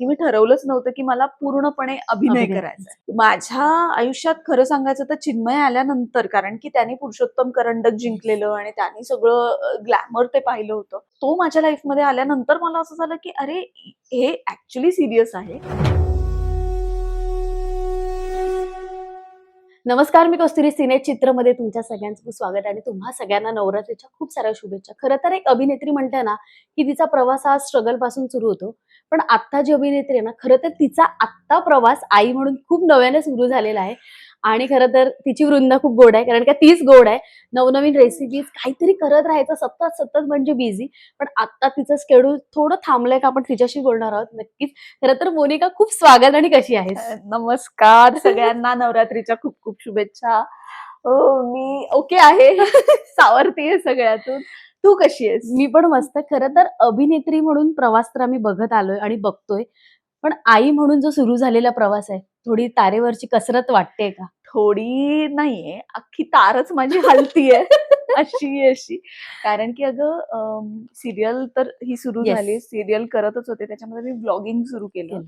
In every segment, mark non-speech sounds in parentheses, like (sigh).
की मी ठरवलंच नव्हतं की मला पूर्णपणे अभिनय करायचा माझ्या आयुष्यात खरं सांगायचं तर चिन्मय आल्यानंतर कारण की त्याने पुरुषोत्तम करंडक जिंकलेलं आणि त्याने सगळं ग्लॅमर ते पाहिलं होतं तो माझ्या लाईफमध्ये आल्यानंतर मला असं झालं की अरे हे ऍक्च्युली सिरियस आहे. नमस्कार मी कस्तुरी सिने चित्रमध्ये तुमच्या सगळ्यांचं स्वागत आणि तुम्हा सगळ्यांना नवरात्रीच्या खूप साऱ्या शुभेच्छा. खरं तर एक अभिनेत्री म्हणते ना की तिचा प्रवास हा स्ट्रगलपासून सुरू होतो. पण आत्ता जी अभिनेत्री आहे ना खरं तर तिचा आत्ता प्रवास आई म्हणून खूप नव्याने सुरू झालेला आहे. आणि खरं तर तिची वृंदा खूप गोड आहे कारण का तीच गोड आहे. नवनवीन रेसिपीज काहीतरी करत राहायचं सतत सतत म्हणजे बिझी पण आत्ता तिचं स्केड्यूल थोडं थांबलंय का आपण तिच्याशी बोलणार आहोत नक्कीच. खरं तर मोनिका खूप स्वागत आणि कशी आहेस? नमस्कार सगळ्यांना. (laughs) नवरात्रीच्या खूप खूप शुभेच्छा. हो मी ओके आहे. (laughs) सावरतीये सगळ्यातून. तू कशी आहेस? मी पण मस्त. खरं तर अभिनेत्री म्हणून प्रवास तर आम्ही बघत आलोय आणि बघतोय. पण आई म्हणून जो सुरू झालेला प्रवास आहे थोडी तारेवरची कसरत वाटते का? थोडी नाहीये अख्खी तारच माझी (laughs) हलतीये अशी अशी कारण की अगं सिरियल तर ही सुरू Yes. झाली सिरियल करतच होते त्याच्यामध्ये मी ब्लॉगिंग सुरू केलं.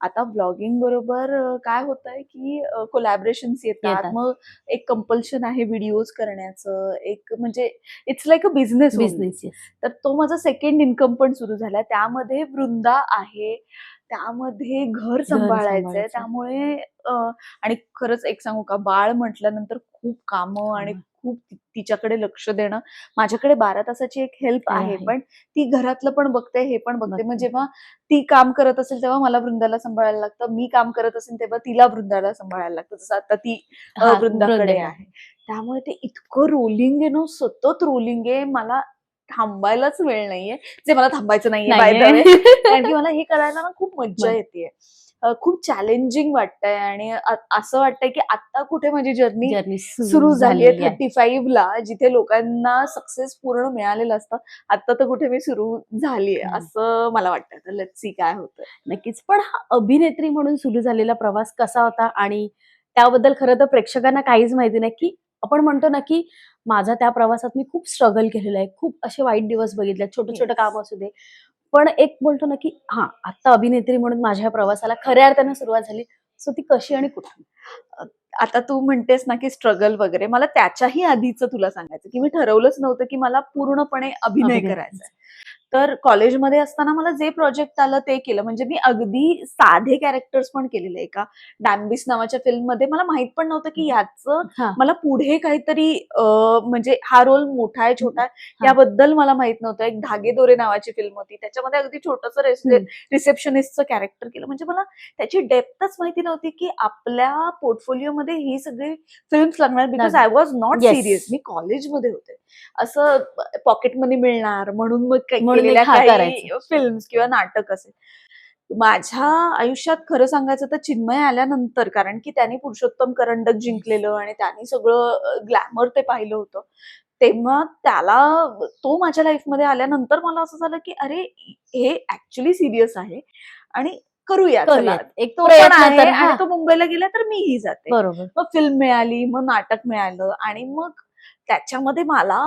आता ब्लॉगिंग बरोबर काय होत आहे की कोलॅबरेशन्स येतात येतात. मग एक कंपल्शन आहे व्हिडिओज करण्याचं एक म्हणजे it's like a business business तर तो माझा सेकंड इन्कम पण सुरू झाला त्यामध्ये वृंदा आहे त्यामध्ये घर सांभाळायचंय सांभाळायचं. त्यामुळे अं, आणि खरंच एक सांगू का बाळ म्हटल्यानंतर खूप कामं आणि. खूप तिच्याकडे लक्ष देणं माझ्याकडे बारा तासाची एक हेल्प आहे. पण ती घरातलं पण बघते हे पण बघते मग. जेव्हा ती काम करत असेल तेव्हा मला वृंदाला सांभाळायला लागतं मी काम करत असेल तेव्हा तिला वृंदाला सांभाळायला लागतं जसं आता ती वृंदाकडे. आहे त्यामुळे ते इतकं रोलिंग आहे ना सतत रोलिंग आहे मला थांबायलाच वेळ नाहीये. जे मला थांबायचं नाहीये बाय (laughs) कारण की मला हे करायला ना खूप मज्जा मजा. येते खूप चॅलेंजिंग वाटतंय आणि असं वाटतंय की आता कुठे माझी जर्नी जर्नी सुरू झाली आहे थर्टी फाईव्ह ला जिथे लोकांना सक्सेस पूर्ण मिळालेलं असतं. आता तर कुठे मी सुरू झालीये हम्म. असं मला वाटतं तर लेट्स सी काय होतं नक्कीच. पण हा अभिनेत्री म्हणून सुरू झालेला प्रवास कसा होता? आणि त्याबद्दल खरं तर प्रेक्षकांना काहीच माहिती नाही की आपण म्हणतो ना की माझा त्या प्रवासात मी खूप स्ट्रगल केलेलं आहे. खूप असे वाईट दिवस बघितले छोटे छोटे. काम असू दे. पण एक बोलतो ना की हा आता अभिनेत्री म्हणून माझ्या प्रवासाला खऱ्या अर्थाने सुरुवात झाली. सो ती कशी आणि कुठे आता तू म्हणतेस ना की स्ट्रगल वगैरे. मला त्याच्याही आधीच तुला सांगायचं की मी ठरवलंच नव्हतं की मला पूर्णपणे अभिनय करायचा. तर कॉलेजमध्ये असताना मला जे प्रोजेक्ट आलं ते केलं. म्हणजे मी अगदी साधे कॅरेक्टर्स पण केलेले एका डॅम्बिस नावाच्या फिल्ममध्ये मला माहीत पण नव्हतं की ह्याचं हा. मला पुढे काहीतरी म्हणजे हा रोल मोठा आहे छोटा आहे याबद्दल मला माहीत नव्हतं. एक धागेदोरे नावाची फिल्म होती. त्याच्यामध्ये अगदी छोटस. रिसेप्शनिस्टचं कॅरेक्टर केलं. म्हणजे मला त्याची डेप्थच माहिती नव्हती की आपल्या पोर्टफोलिओमध्ये ही सगळी फिल्म्स लागणार. Because I was not. Serious मी कॉलेजमध्ये होते. असं पॉकेट मनी मिळणार म्हणून मग काही एक हा काही. फिल्म्स किंवा नाटक असेल. माझ्या आयुष्यात खरं सांगायचं तर चिन्मय आल्यानंतर कारण की त्याने पुरुषोत्तम करंडक जिंकलेलं आणि त्याने सगळं ग्लॅमर ते पाहिलं होतं. तेव्हा त्याला तो माझ्या लाईफमध्ये आल्यानंतर मला असं झालं की अरे हे ऍक्च्युली सिरियस आहे आणि करूया. एक तो आणि तो मुंबईला गेला तर मीही जाते. बरोबर. मग फिल्म मिळाली मग नाटक मिळालं आणि मग त्याच्यामध्ये मला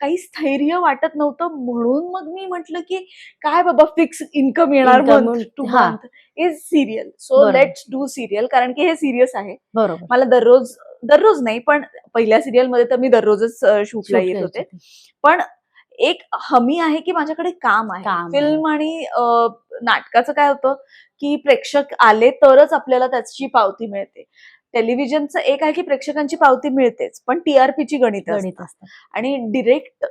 काही स्थैर्य वाटत नव्हतं म्हणून मग मी म्हंटल की काय बाबा फिक्स इन्कम येणार month to. Month is serial so. Let's do serial कारण की हे सिरियस आहे बरोबर मला दररोज दररोज नाही पण पहिल्या सिरियलमध्ये तर मी दररोजच शूटला येत होते. पण एक हमी आहे की माझ्याकडे काम आहे. फिल्म आणि नाटकाचं काय होतं की प्रेक्षक आले तरच आपल्याला त्याची पावती मिळते टेलिव्हिजनचं एक आहे की प्रेक्षकांची पावती मिळतेच पण टीआरपीची गणित गणित असतं. आणि डिरेक्ट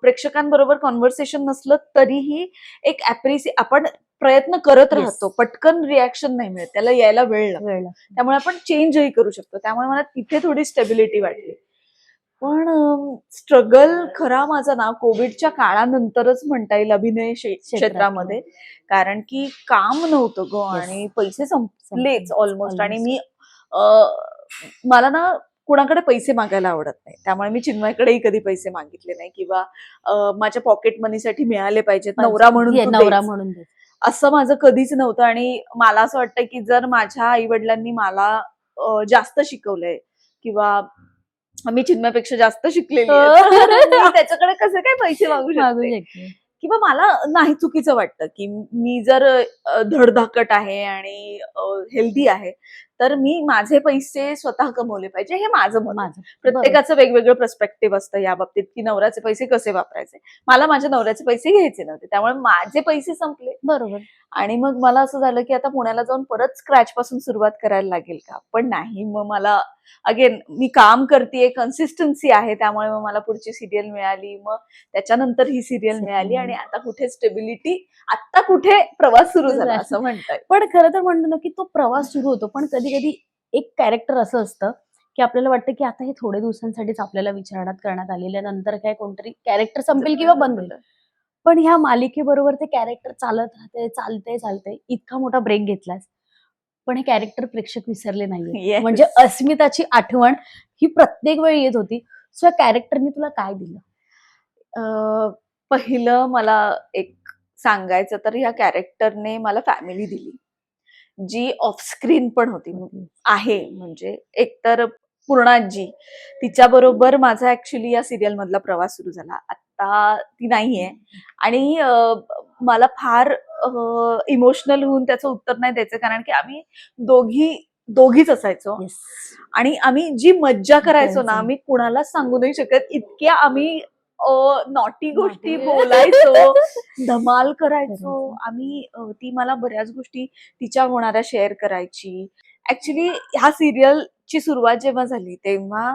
प्रेक्षकांबरोबर कॉन्व्हर्सेशन नसलं तरीही एक अप्रिसि आपण प्रयत्न करत. राहतो पटकन रिॲक्शन नाही मिळत त्याला यायला वेळ लागतो. लागतो. त्यामुळे आपण चेंजही करू शकतो. त्यामुळे मला तिथे थोडी स्टेबिलिटी वाटली. पण स्ट्रगल खरा माझा ना कोविडच्या काळानंतरच म्हणता येईल अभिनय क्षे- क्षेत्रामध्ये. कारण की काम नव्हतं ग. आणि पैसे संपलेच ऑलमोस्ट आणि. मी मला ना कुणाकडे पैसे मागायला आवडत नाही. त्यामुळे मी चिन्मयकडेही कधी पैसे मागितले नाही किंवा माझ्या पॉकेट मनीसाठी मिळाले पाहिजेत नवरा म्हणून नवरा. म्हणून. असं माझं कधीच नव्हतं आणि मला असं वाटतं की जर माझ्या आई वडिलांनी मला जास्त शिकवलंय किंवा मी चिन्मयपेक्षा जास्त शिकलेली मी त्याच्याकडे कसे काय पैसे मागू मागू शकते. किंवा मला नाही चुकीचं वाटतं की मी जर धडधाकट आहे आणि हेल्दी आहे तर मी माझे पैसे स्वतः कमवले पाहिजे हे माझं मत. माझं. प्रत्येकाचं वेगवेगळं पर्स्पेक्टिव्ह असतं या बाबतीत की नवऱ्याचे पैसे कसे वापरायचे. मला माझ्या नवऱ्याचे पैसे घ्यायचे नव्हते त्यामुळे माझे पैसे संपले. बरोबर. आणि मग मला असं झालं की आता पुण्याला जाऊन परत स्क्रॅच पासून सुरुवात करायला लागेल का? पण नाही मग मला अगेन मी काम करते कन्सिस्टन्सी आहे त्यामुळे मग मला पुढची सिरियल मिळाली. मग त्याच्यानंतर ही सिरियल मिळाली आणि आता कुठे स्टेबिलिटी आता कुठे प्रवास सुरू झाला असं म्हणताय. पण खरं तर म्हणतो ना की तो प्रवास सुरू होतो पण कधी कधी एक कॅरेक्टर असं असतं की आपल्याला वाटतं की आता हे थोडे दिवसांसाठीच आपल्याला विचारण्यात करण्यात आलेले आहे. नंतर काय कोणतरी कॅरेक्टर संपेल किंवा बंद होईल. पण ह्या मालिकेबरोबर ते कॅरेक्टर चालत राहते चालते चालते इतका मोठा ब्रेक घेतलास. पण हे कॅरेक्टर प्रेक्षक विसरले नाहीये Yes. म्हणजे अस्मिताची आठवण ही प्रत्येक वेळी येत होती. सो या कॅरेक्टरनी तुला काय दिलं? अं, पहिलं मला एक सांगायचं तर ह्या कॅरेक्टरने मला फॅमिली दिली. जी ऑफस्क्रीन पण होती. आहे. म्हणजे एकतर पूर्णाजी तिच्याबरोबर माझा ऍक्च्युली या सिरियल मधला प्रवास सुरू झाला. आता ती नाहीये. आणि मला फार इमोशनल होऊन त्याचं उत्तर नाही द्यायचं. कारण की आम्ही दोघी दोघीच असायचो. आणि आम्ही जी मज्जा करायचो ना. आम्ही कुणालाच सांगू नाही शकत. इतक्या आम्ही नॉटी गोष्टी. बोलायचो (laughs) धमाल करायचो. आम्ही ती मला बऱ्याच गोष्टी तिच्या होणाऱ्या शेअर करायची ऍक्च्युली ह्या सिरियलची सुरुवात जेव्हा झाली तेव्हा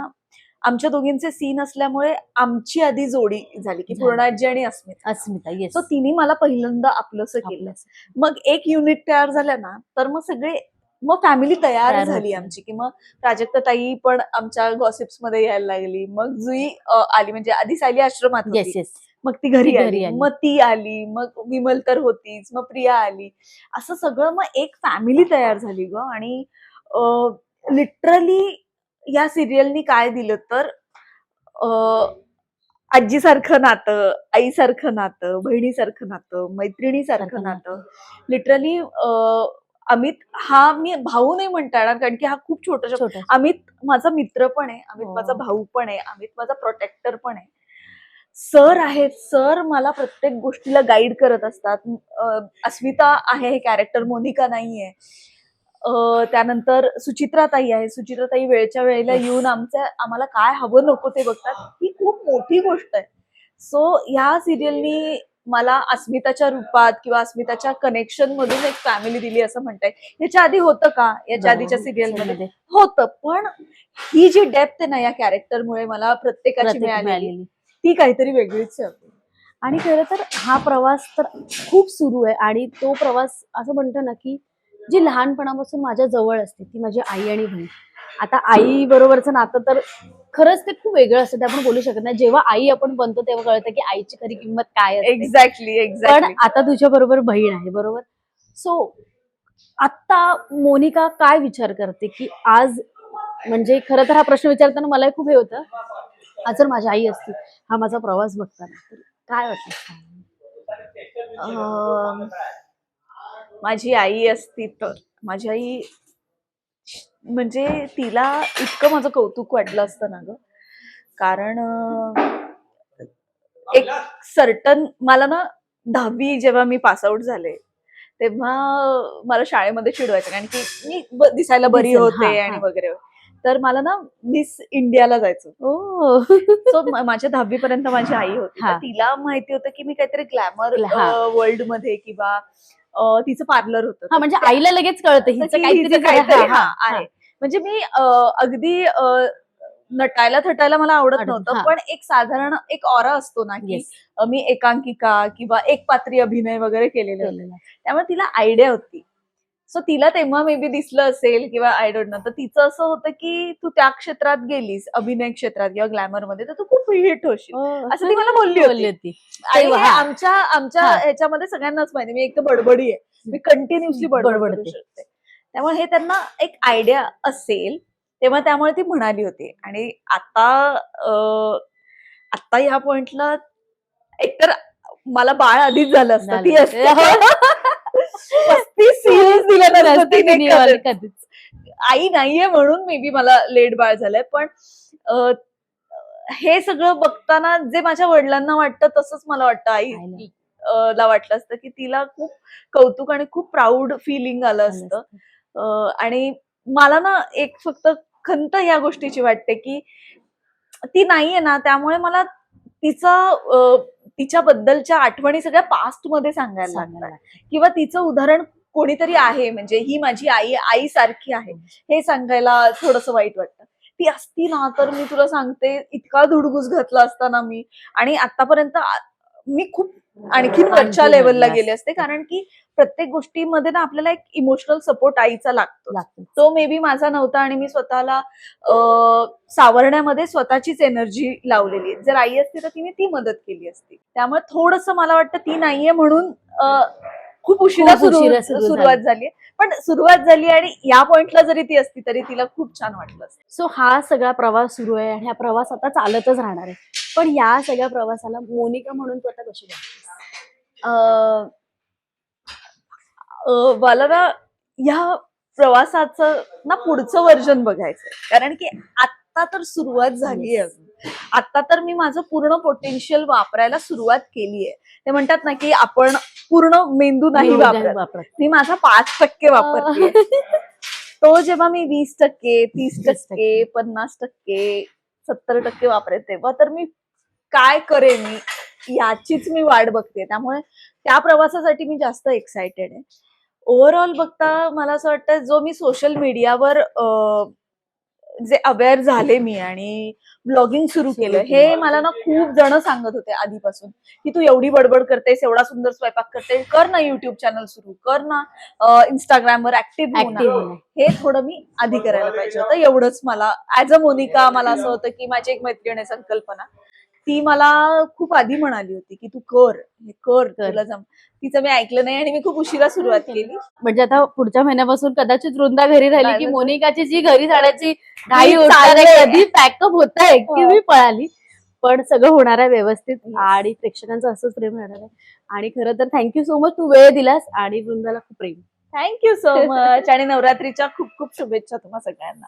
आमच्या दोघींचे सीन असल्यामुळे आमची आधी जोडी झाली की. पूर्णाजी आणि अस्मिता अस्मिता येस सो तिने मला पहिल्यांदा आपलंसं केलं मग एक युनिट तयार झालं ना तर मग सगळे मग फॅमिली तयार झाली. आमची की मग प्राजक्ता ताई पण आमच्या गॉसिप्समध्ये यायला लागली. मग जुई आली. म्हणजे आधी सायली आश्रमात होती. मग ती घरी आली. आली. मग ती आली. मग विमल तर होतीच. मग प्रिया आली. असं सगळं मग एक फॅमिली तयार झाली ग. आणि लिटरली या सिरियलनी काय दिलं तर आजीसारखं नातं आईसारखं नातं बहिणीसारखं नातं मैत्रिणीसारखं सारखं नातं. लिटरली अमित हा मी भाऊ नाही म्हणता येणार कारण की हा खूप छोटा छोटा. अमित माझा मित्र पण आहे अमित हो. माझा भाऊ पण आहे अमित माझा प्रोटेक्टर पण आहे. सर आहेत सर मला प्रत्येक गोष्टीला गाईड करत असतात. अस्मिता आहे हे कॅरेक्टर मोनिका नाहीये. अं, त्यानंतर सुचित्राताई आहे सुचित्राताई वेळच्या वेळेला. येऊन आमच्या आम्हाला काय हवं नको ते बघतात. ही खूप मोठी गोष्ट आहे. सो ह्या सिरियलनी मला अस्मिताच्या रूपात किंवा अस्मिताच्या कनेक्शन मधून एक फॅमिली दिली असं म्हणताय. ह्याच्या आधी होतं का? याच्या आधीच्या सिरियलमध्ये? होतं पण ही जी डेप्थ आहे ना या कॅरेक्टरमुळे मला प्रत्येकाची प्रत्येक मिळाली मिळालेली. ती काहीतरी वेगळीच आहे. आणि खरं तर हा प्रवास तर खूप सुरू आहे आणि तो प्रवास असं म्हणतो ना की जी लहानपणापासून माझ्या जवळ असते ती माझी आई आणि बहीण. आता आई बरोबरचं नातं तर खरंच ते खूप वेगळं असतं ते आपण बोलू शकत नाही. जेव्हा आई आपण बनतो तेव्हा कळतं की आईची खरी किंमत काय असते. एक्झॅक्टली पण एक्झॅक्टली आता तुझ्या बरोबर बहीण आहे बरोबर? सो आता मोनिका काय विचार करते की आज म्हणजे खरं तर हा प्रश्न विचारताना मलाही खूप हे होतं. आज जर माझी आई असती हा माझा प्रवास बघताना तर काय वाटतं? माझी आई असती तर माझी आई म्हणजे तिला इतकं माझं कौतुक वाटलं असतं ना ग. कारण एक सर्टन मला ना दहावी जेव्हा मी पासआउट झाले तेव्हा मला शाळेमध्ये चिडवायचं. कारण की मी दिसायला बरी होते आणि. वगैरे. तर मला ना मिस इंडियाला जायचं. सो माझ्या दहावी पर्यंत माझी आई होती. तिला माहिती होतं की मी काहीतरी ग्लॅमर. वर्ल्डमध्ये किंवा तिचं पार्लर होतं. म्हणजे आईला लगेच कळतं हिचं काहीतरी हा, आहे. म्हणजे मी अगदी नटायला थटायला मला आवडत नव्हतं. पण एक साधारण एक ऑरा असतो ना की मी एकांकिका किंवा एक पात्री अभिनय वगैरे केलेले होते. त्यामुळे तिला आयडिया होती. सो तिला तेव्हा मे बी दिसलं असेल किंवा आय डोंट नो तर तिचं असं होतं की तू त्या क्षेत्रात गेलीस अभिनय क्षेत्रात किंवा ग्लॅमरमध्ये तर तू खूप हिट होशील ओ, असं ती मला बोलली होती. हे हा. आमच्या आमच्या हा. ह्याच्यामध्ये सगळ्यांनाच माहिती मी एक तर बडबडी आहे मी कंटिन्युअसली बडबड बडबडते. त्यामुळे हे त्यांना एक आयडिया असेल तेव्हा त्यामुळे ती म्हणाली होती आणि आता आता ह्या पॉइंटला एकतर मला बाळ आधीच झालं असतं ती. सिरियस दिल्या नसतं तिने कधीच. आई नाहीये म्हणून मे बी मला लेट बाळ झालंय पण हे सगळं बघताना जे माझ्या वडिलांना वाटतं तसंच मला वाटतं आई ला वाटलं असतं की तिला खूप कौतुक आणि खूप प्राऊड फिलिंग आलं असतं. आणि मला ना एक फक्त खंत या गोष्टीची वाटते की ती नाहीये ना त्यामुळे मला तिचं तिच्याबद्दलच्या आठवणी सगळ्या पास्टमध्ये सांगायला सांगायला. किंवा तिचं उदाहरण कोणीतरी आहे म्हणजे ही माझी आई आई सारखी आहे हे सांगायला थोडस वाईट वाटतं. ती असती ना तर मी तुला सांगते इतका धुडगूस घातला असता ना मी. आणि आतापर्यंत मी खूप आणखीन वरच्या लेवलला गेले असते. कारण की प्रत्येक गोष्टीमध्ये ना आपल्याला एक इमोशनल सपोर्ट आईचा लागतो. तो मे बी माझा नव्हता आणि मी स्वतःला अं, सावरण्यामध्ये स्वतःचीच एनर्जी लावलेली आहे. जर आई असती तर तिने ती मदत केली असती. त्यामुळे थोडस मला वाटतं ती नाहीये म्हणून अं, खूप उशिरा खूप सुरु- उशिरा सुरू सुरुवात झाली. पण सुरुवात झाली आणि या पॉइंटला जरी ती असती तरी तिला खूप छान वाटलं असतं. सो हा सगळा प्रवास सुरू आहे आणि हा प्रवास आता चालतच राहणार आहे. पण या सगळ्या प्रवासाला मोनिका म्हणून तू आता कशी बघतेस? अं, अं, मला ना ह्या प्रवासाचं ना पुढचं वर्जन बघायचंय. कारण की आता तर सुरुवात झाली आहे आता तर मी माझं पूर्ण पोटेन्शियल वापरायला सुरुवात केली आहे ते म्हणतात ना की आपण पूर्ण मेंदू नाही वापरत. मी माझा पाच टक्के वापरते. तो जेव्हा मी वीस टक्के तीस टक्के. पन्नास टक्के सत्तर टक्के वापरेल तेव्हा तर मी काय करेन मी याचीच मी वाट बघते. त्यामुळे त्या प्रवासासाठी मी जास्त एक्सायटेड आहे. ओव्हरऑल बघता मला असं वाटतं जो मी सोशल मीडियावर जे अवेअर झाले मी आणि ब्लॉगिंग सुरू केलं. हे मला ना खूप जण सांगत होते आधीपासून की तू एवढी बडबड करतेस एवढा सुंदर स्वयंपाक करते कर ना युट्यूब चॅनल सुरू कर ना इंस्टाग्रामवर ऍक्टिव्ह हो हे थोडं मी आधी करायला पाहिजे होतं. एवढंच मला ऍज अ मोनिका मला असं होतं की माझी एक मैत्रीण आहे संकल्पना. ती मला खूप आधी म्हणाली होती की तू कर हे कर. तुला जम तिचं मी ऐकलं नाही आणि मी खूप उशिरा सुरुवात (laughs) केली. म्हणजे आता पुढच्या महिन्यापासून कदाचित वृंदा घरी राहिली की मोनिकाची जी घरी जाण्याची घाई. कधी पॅकअप होत आहे की हो. मी पळाली. पण सगळं होणार आहे व्यवस्थित आणि प्रेक्षकांचं असंच प्रेम राहणार आहे. आणि खरं तर थँक्यू सो मच तू वेळ दिलास आणि वृंदाला खूप प्रेम. थँक्यू सो मच आणि नवरात्रीच्या खूप खूप शुभेच्छा तुम्हा सगळ्यांना.